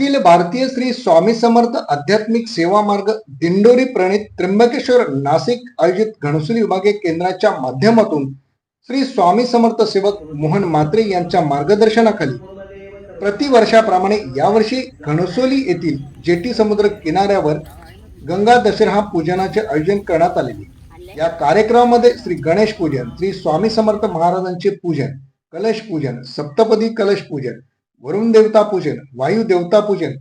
अखिल भारतीय श्री स्वामी समर्थ आध्यात्मिक सेवा मार्ग दिंडोरी प्रणित त्र्यंबकेश्वर नाशिक आयोजित घणसोली विभागीय केंद्राच्या माध्यमातून श्री स्वामी समर्थ सेवक मोहन मात्रे यांच्या मार्गदर्शनाखाली प्रतिवर्षाप्रमाणे यावर्षी घणसोली येथील जेटी समुद्र किनाऱ्यावर गंगा दशरा पूजनाचे आयोजन करण्यात आलेले. या कार्यक्रमामध्ये श्री गणेश पूजन श्री स्वामी समर्थ महाराजांचे पूजन कलश पूजन सप्तपदी कलश पूजन वरुण देवता पूजन वायू देवता पूजन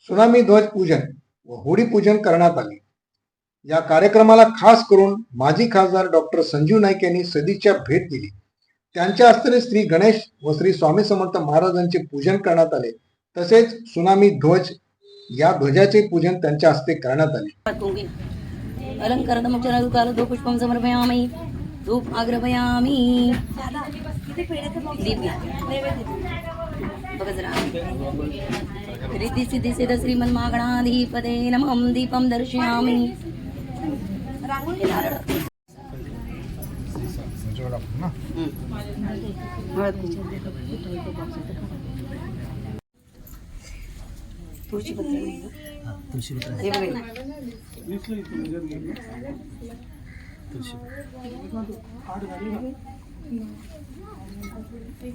सुनामी ध्वज पूजन व होळी पूजन करण्यात आले. या कार्यक्रमाला खास करून माजी खासदार डॉक्टर संजीव नाईक यांनी सदिच्छा भेट दिली. त्यांच्या हस्ते श्री गणेश व श्री स्वामी समर्थ महाराजांचे पूजन करण्यात आले. तसेच सुनामी ध्वज या ध्वजाचे पूजन त्यांच्या हस्ते करण्यात आले. समर्पयामि. धूप घ्या. बघा जरा रिद्धी सिद्धी सिद्ध श्रीमन्मागणाधिपते नमः दीपं दर्शयामि हे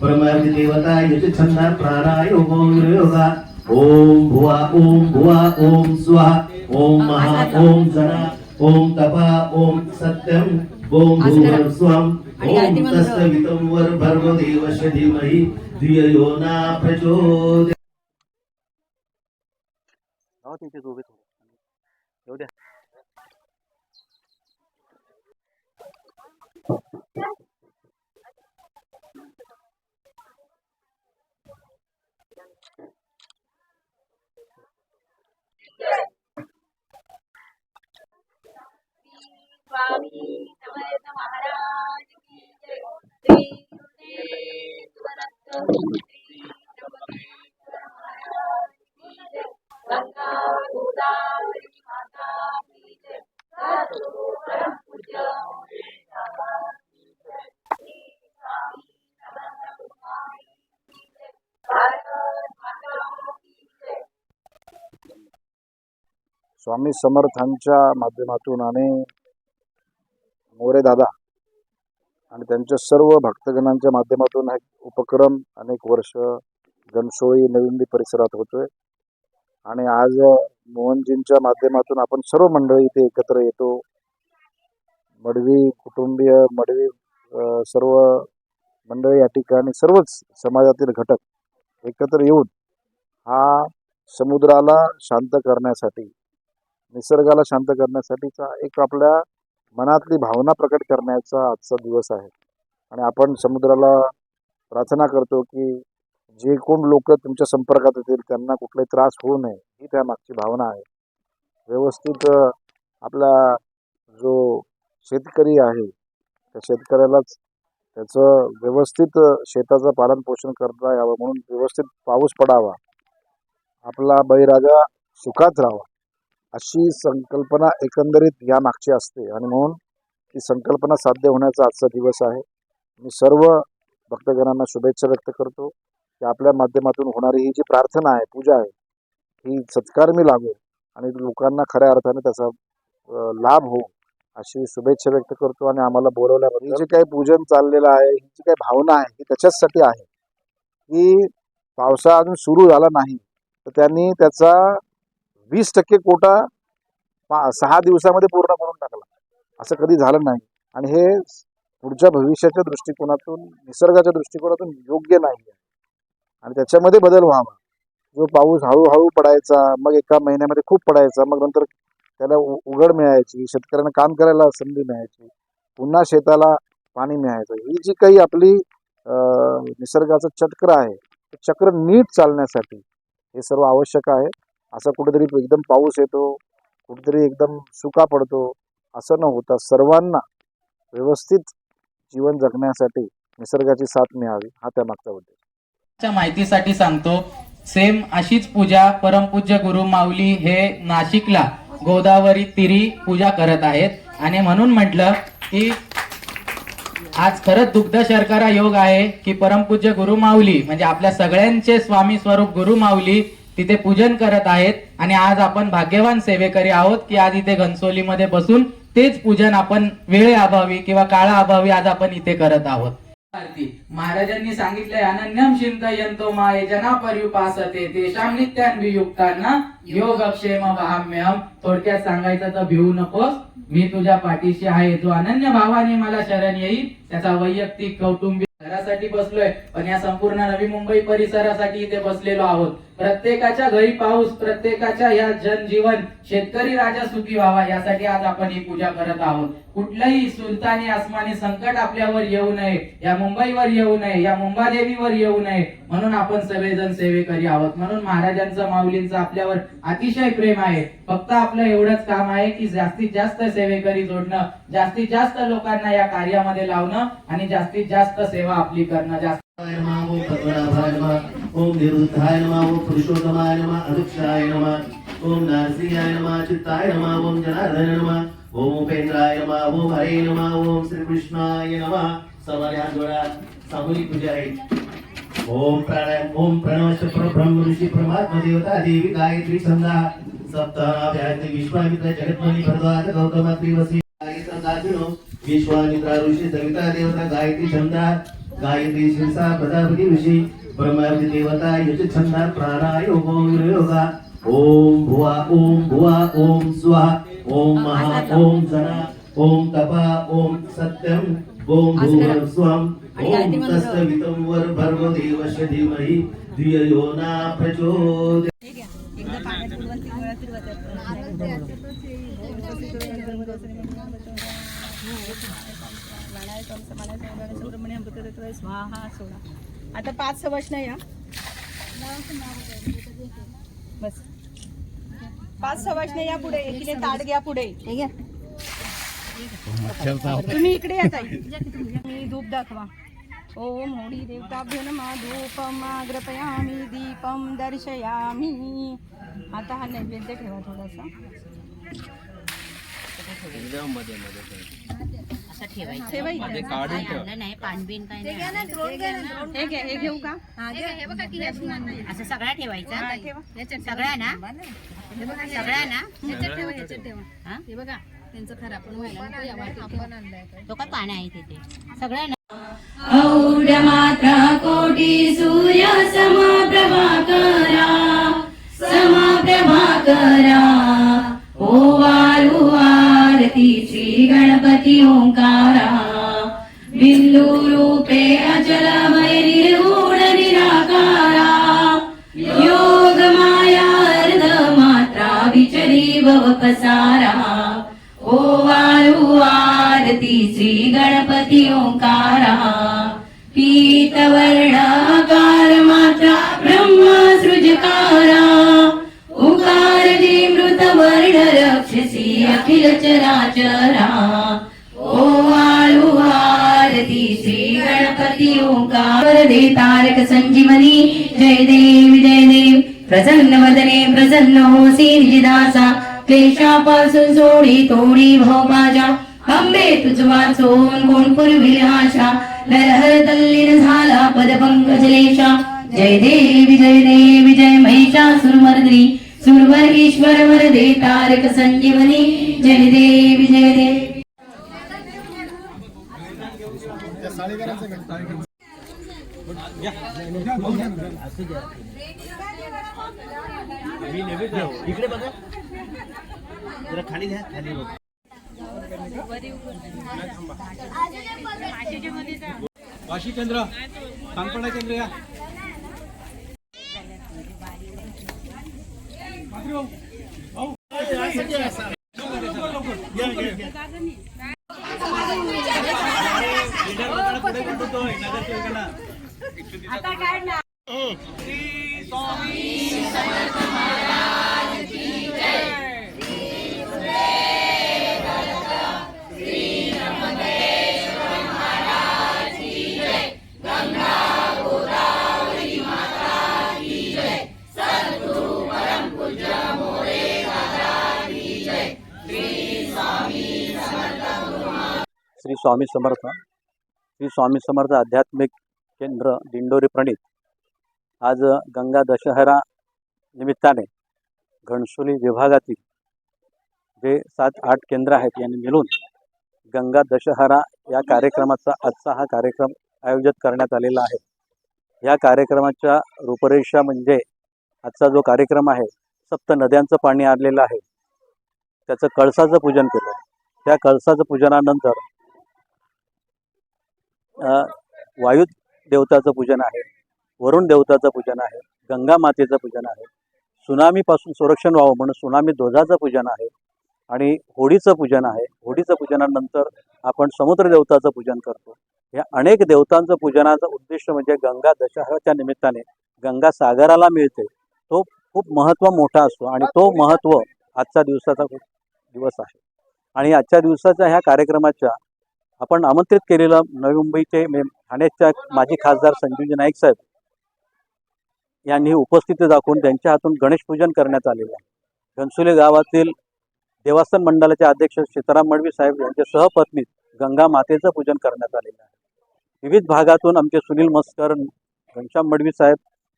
ब्रह्मादि देवता यज छंदा प्राणायामो योगा। ओम भुवा ओम भुवा ओम स्वाहा। ओम महा ओम जरा ओम तपा ओम सत्यम ओम भूवर स्वम ओम तस्वितम वर भर्गो देवस्य धीमहि धियो न प्रचोदयात् स्वामी समर्थांच्या माध्यमातून आणि मोरे दादा आणि त्यांच्या सर्व भक्तगणांच्या माध्यमातून हा एक उपक्रम अनेक वर्ष घनसोळी नविंदी परिसरात होतोय. आणि आज मोहनजींच्या माध्यमातून आपण सर्व मंडळी इथे एकत्र येतो. मडवी कुटुंबीय मडवी सर्व मंडळी या ठिकाणी सर्वच समाजातील घटक एकत्र येऊन हा समुद्राला शांत करण्यासाठी निसर्गाला शांत करण्यासाठीचा एक आपल्या मनातली भावना प्रकट करण्याचा आजचा दिवस आहे. आणि आपण समुद्राला प्रार्थना करतो की जे कोण लोक तुमच्या संपर्कात येतील त्यांना कुठलाही त्रास होऊ नये ही त्यामागची भावना आहे. व्यवस्थित आपला जो शेतकरी आहे त्या शेतकऱ्यालाच त्याचं व्यवस्थित शेताचं पालनपोषण करता यावं म्हणून व्यवस्थित पाऊस पडावा. आपला बळीराजा सुखात राहावा. अशी संकल्पना एकंदरीत या मागची असते. आणि म्हणून ती संकल्पना साध्य होण्याचा आजचा दिवस आहे. मी सर्व भक्तगणांना शुभेच्छा व्यक्त करतो. की आपल्या माध्यमातून होणारी ही जी प्रार्थना आहे पूजा आहे ही सत्कारमी लागो. आणि लोकांना खऱ्या अर्थाने त्याचा लाभ हो अशी शुभेच्छा व्यक्त करतो आणि आम्हाला बोलवल्याबद्दल. ही जे काही पूजन चाललेलं आहे ही जी काही भावना आहे ती त्याच्याचसाठी आहे. की पावसा अजून सुरू झाला नाही तर त्यांनी त्याचा वीस टक्के कोटा पा सहा दिवसामध्ये पूर्ण करून टाकला. असं कधी झालं नाही. आणि हे पुढच्या भविष्याच्या दृष्टिकोनातून निसर्गाच्या दृष्टिकोनातून योग्य नाही आहे. आणि त्याच्यामध्ये बदल व्हावा. जो पाऊस हळूहळू पडायचा मग एका महिन्यामध्ये खूप पडायचा मग नंतर त्याला उ- उघड मिळायची शेतकऱ्यांना काम करायला संधी मिळायची पुन्हा शेताला पाणी मिळायचं. ही जी काही आपली निसर्गाचं चक्र आहे ते चक्र नीट चालण्यासाठी हे सर्व आवश्यक आहे. असं कुठेतरी एकदम पाऊस येतो कुठेतरी एकदम सुका पडतो असं न होता सर्वांना व्यवस्थित जीवन जगण्यासाठी निसर्गाची साथ मिळावी हा त्यामागचा उद्देश. माहितीसाठी सांगतो सेम अशीच पूजा परमपूज्य गुरु माऊली हे नाशिकला गोदावरी तिरी पूजा करत आहेत. आणि म्हणून म्हटलं की आज खरंच दुग्ध शर्करा योग आहे की परमपूज्य गुरु माऊली म्हणजे आपल्या सगळ्यांचे स्वामी स्वरूप गुरु माऊली तिथे पूजन करत आहेत. आणि आज आपण भाग्यवान सेवेकरी आहोत की आज इथे घनसोलीमध्ये बसून तेच पूजन आपण वेळे अभावी किंवा काळा अभावी आज आपण इथे करत आहोत. महाराजांनी सांगितलंय अनन्यम चिंतयंतो माये जना पर्युपासते नित्यान वियुक्तांना योगक्षेम महाम्यम थोडक्यात सांगायचं तर भिवू नकोस. मी तुझ्या पाठीशी आहे. जो अनन्य भावाने मला शरण येईल. त्याचा वैयक्तिक कौटुंबिक घरासाठी बसलोय. पण या संपूर्ण नवी मुंबई परिसरासाठी इथे बसलेलो आहोत. प्रत्येकाच्या घरी पाऊस प्रत्येकाच्या या जनजीवन शेतकरी राजा सुखी व्हावा यासाठी आज आपण ही पूजा करत आहोत. कुठलंही सुलतानी आसमानी संकट आपल्यावर येऊ नये. या मुंबईवर येऊ नये. या मुंबादेवीवर येऊ नये. म्हणून आपण सगळेजण सेवेकरी आहोत. म्हणून महाराजांचं माऊलींचं आपल्यावर अतिशय प्रेम आहे. फक्त आपलं एवढंच काम आहे की जास्तीत जास्त सेवेकरी जोडणं जास्तीत जास्त लोकांना या कार्यामध्ये लावणं आणि जास्तीत जास्त सेवा आपली करणं. जास्त ओम ओम निरुद्धाय नमः. ओम पुरुषोत्तमाय नमः. अदुक्षाय नमः. ओम नारसिंहाय नमः. चित्ताय नमः. ओम जनार्दन नमः. ओम उपेंद्राय नमः. ओम हरे नमः. ओम श्रीकृष्णाय नमः. सवारी सामूहिक पूजा आहे. ओम प्राणायाम ओम प्रणव ब्रह्म ऋषी परमात्मा देवता देवी गायत्री छंदा सप्ताहाभ्यान्ति विश्वामित्र जगन्मणि भरद्वाज गौतम त्रिवसी गायत्र विश्वामित्र ऋषी सविता देवता गायत्री छंदा गायत्री शिरसा प्रजापती ऋषी ब्रह्मावती देवता युज छंदा प्राणायोग योगा ओम भुवा ओम भुवा ओम स्वाहा ओम महा ओम जना ओम तपा ओम सत्यम ओम भूवर स्वम ओम तस्तवितम वर भर्गो देवस्य धीमहि धियो यो न प्रचोदयात् स्वाहा सोडा आता पाच सवशनं या बस. पाच सवशनं या पुढे. एकीने ताट घ्या पुढे. तुम्ही इकडे या ताई. मी धूप दाखवा. ओम होडी देवताभ्यो नमः धूपम आग्रपयामी दीपम दर्शयामी। आता हा नैवेद्य ठेवा थोडासा. ठेवा. नाही काय. हे हे घेऊ का? असं सगळा ठेवायचा? ठेवा. सगळा ना? सगळा ना? हा? त्यांचं खरं आपण व्हायला तो काय पाणी आहे तिथे सगळा ना औढमात्रा कोटि सूर्य समप्रभाकरा समप्रभाकरा ओवारु आरती श्री गणपती ओंकारा. बिंदू रूपे अचल निर्गुण निराकारा. योग माया अर्ध मात्रा विचरी भव पसारा. ओवाळू आरती श्री गणपती ओंकारा. पीतवर्ण आकार मात्रा ब्रह्म सृजकारा। उकार जी मृत वर्ण रक्षसी अखिल चराचरा ओ ओवाळू आरती श्री गणपती ओंकार दे तारक संजीवनी। जय देव जय देव। प्रसन्न वदने प्रसन्न हो होसी निजिदासा। क्लेशापासून सोडी तोडी भाव माझ्या अम्बे तुझ चोन कोण पूर्वी आशा नरहर तल्लीन झाला पदपंकजलेशा जय देवी जय देवी जय महिषासुरमर्दिनी सुरवर ईश्वर वरदे तारक संजीवनी. जय देवी जय देवी इकडे बघा. जरा खाली घ्या खाली बघा. वाशी केंद्र सांगपडा केंद्र या. श्री स्वामी स्वामी समर्थ श्री स्वामी समर्थ आध्यात्मिक केंद्र दिंडोरी प्रणित. आज गंगा दशहरा निमित्ताने घणसोली विभागातील जे सात आठ केंद्र आहेत यांनी मिळून गंगा दशहरा या कार्यक्रमाचा आजचा हा कार्यक्रम आयोजित करण्यात आलेला आहे. या कार्यक्रमाच्या रूपरेषा म्हणजे आजचा जो कार्यक्रम आहे सप्त नद्यांचं पाणी आलेलं आहे. त्याचं कळसाचं पूजन केलं. त्या कळसाचं पूजनानंतर वायू देवताचं पूजन आहे वरुण देवताचं पूजन आहे गंगा मातेचं पूजन आहे सुनामीपासून संरक्षण व्हावं म्हणून सुनामी ध्वजाचं पूजन आहे आणि होडीचं पूजन आहे. होडीचं पूजनानंतर आपण समुद्र देवताचं पूजन करतो. या अनेक देवतांचं पूजनाचा उद्देश म्हणजे गंगा दशहराच्या निमित्ताने गंगा सागराला मिळते. तो खूप महत्त्व मोठा असतो आणि तो महत्त्व आजच्या दिवसाचा खूप दिवस आहे. आणि आजच्या दिवसाच्या ह्या कार्यक्रमाच्या आपण आमंत्रित केलेलं नवी मुंबईचे ठाण्याच्या माजी खासदार संजीवजी नाईक साहेब यांनी उपस्थिती दाखवून त्यांच्या हातून गणेश पूजन करण्यात आलेलं आहे. घनसुले गावातील देवस्थान मंडळाचे अध्यक्ष सीताराम मडवी साहेब यांच्या सहपत्नीत गंगा मातेचं पूजन करण्यात आलेलं आहे. विविध भागातून आमचे सुनील मस्कर घनश्याम मडवी साहेब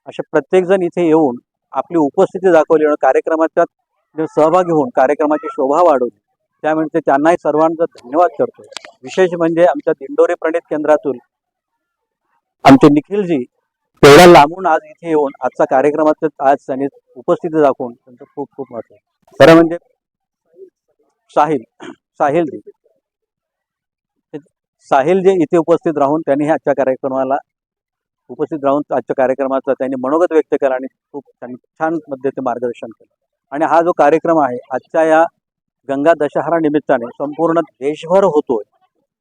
असे प्रत्येकजण इथे येऊन आपली उपस्थिती दाखवली आणि कार्यक्रमाच्या सहभागी होऊन कार्यक्रमाची शोभा वाढवली. त्यामुळे त्यांनाही सर्वांचा धन्यवाद करतो विशेष म्हणजे आमच्या दिंडोरी प्रणित केंद्रातून आमचे निखिलजी तेवढ्या लांबून आज इथे येऊन आजचा कार्यक्रमात आज त्यांनी उपस्थिती दाखवून त्यांचं खूप खूप महत्त्व आहे. खरं म्हणजे साहिल साहिलजी. साहिल जे इथे उपस्थित राहून त्यांनी आजच्या कार्यक्रमाला उपस्थित राहून आजच्या कार्यक्रमाचा त्यांनी मनोगत व्यक्त केला आणि खूप त्यांनी छान पद्धतीने मार्गदर्शन केलं. आणि हा जो कार्यक्रम आहे आजच्या या गंगा दशहरा निमित्ताने संपूर्ण देशभर होतोय.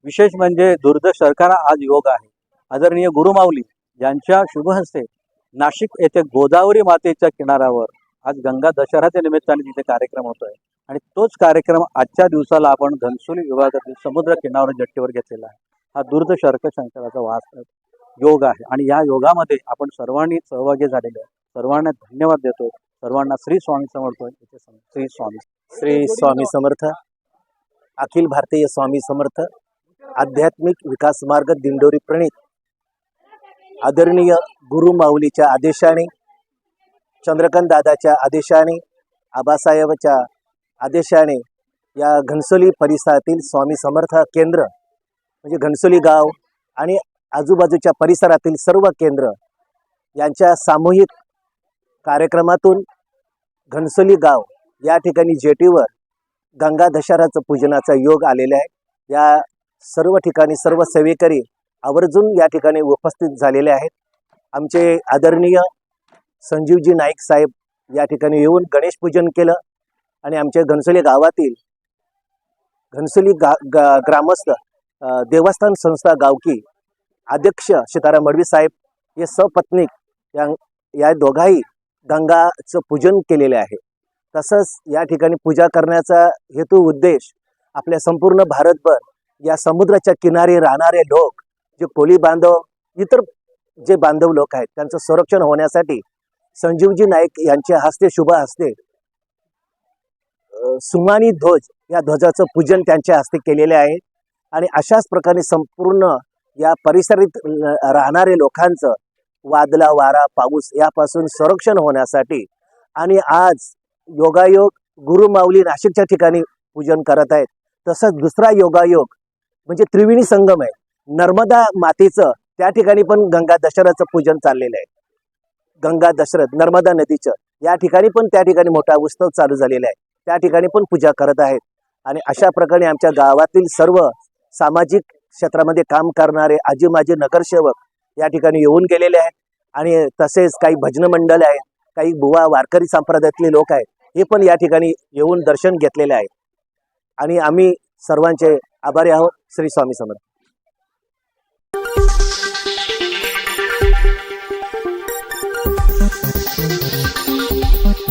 विशेष म्हणजे दुर्दशहरा आज योग आहे. आदरणीय गुरुमाऊली यांच्या शुभहस्ते नाशिक येथे गोदावरी मातेच्या किनाऱ्यावर आज गंगा दशहराच्या निमित्ताने तिथे कार्यक्रम होतोय. आणि तोच कार्यक्रम आजच्या दिवसाला आपण घनसोली विभागातील समुद्र किनावर जट्टीवर घेतलेला आहे. हा दुर्द शर्क शंकराचा वास योग आहे. आणि या योगामध्ये आपण सर्वांनी सहभागी झालेले आहे. सर्वांना धन्यवाद देतो. सर्वांना श्री स्वामी समर्थ इथे श्री स्वामी. श्री स्वामी समर्थ. अखिल भारतीय स्वामी समर्थ. आध्यात्मिक विकास मार्ग दिंडोरी प्रणित. आदरणीय गुरु माऊलीच्या आदेशाने चंद्रकांत दादाच्या आदेशाने आबासाहेबच्या आदेशाने या घनसोली परिसरातील स्वामी समर्थ केंद्र म्हणजे घनसोली गाव आणि आजूबाजूच्या परिसरातील सर्व केंद्र यांच्या सामूहिक कार्यक्रमातून घनसोली गाव या ठिकाणी जेटीवर गंगा दशहराचं पूजनाचा योग आलेला आहे. या सर्व ठिकाणी सर्व सेवेकरी आवर्जून या ठिकाणी उपस्थित झालेले आहेत. आमचे आदरणीय संजीवजी नाईक साहेब या ठिकाणी येऊन गणेश पूजन केलं आणि आमच्या घनसोली गावातील घनसोली गा गा ग्रामस्थ देवस्थान संस्था गावकी अध्यक्ष सीताराम मडवी साहेब हे सपत्नीक या या दोघाही गंगाचं पूजन केलेले आहे. तसंच या ठिकाणी पूजा करण्याचा हेतू उद्देश आपल्या संपूर्ण भारतभर या समुद्राच्या किनारी राहणारे लोक जे कोळी बांधव इतर जे बांधव लोक आहेत त्यांचं संरक्षण होण्यासाठी संजीवजी नाईक यांच्या हस्ते शुभ हस्ते सुमानी ध्वज या ध्वजाचं पूजन त्यांच्या हस्ते केलेले आहे. आणि अशाच प्रकारे संपूर्ण या परिसरात राहणारे लोकांचं वादला वारा पाऊस यापासून संरक्षण होण्यासाठी आणि आज योगायोग गुरुमाऊली नाशिकच्या ठिकाणी पूजन करत आहेत. तसंच दुसरा योगायोग म्हणजे त्रिवेणी संगम आहे. नर्मदा मातेचं त्या ठिकाणी पण गंगा दशरथचं पूजन चाललेलं आहे. गंगा दशरथ नर्मदा नदीचं या ठिकाणी पण त्या ठिकाणी मोठा उत्सव चालू झालेला आहे. त्या ठिकाणी पण पूजा करत आहेत. आणि अशा प्रकारे आमच्या गावातील सर्व सामाजिक क्षेत्रामध्ये काम करणारे आजी माजी नगरसेवक या ठिकाणी येऊन गेलेले आहेत. आणि तसेच काही भजन मंडळ आहेत काही बुवा वारकरी संप्रदायातले लोक आहेत हे पण या ठिकाणी येऊन दर्शन घेतलेले आहे आणि आम्ही सर्वांचे आभारी आहोत. श्री स्वामी समर्थ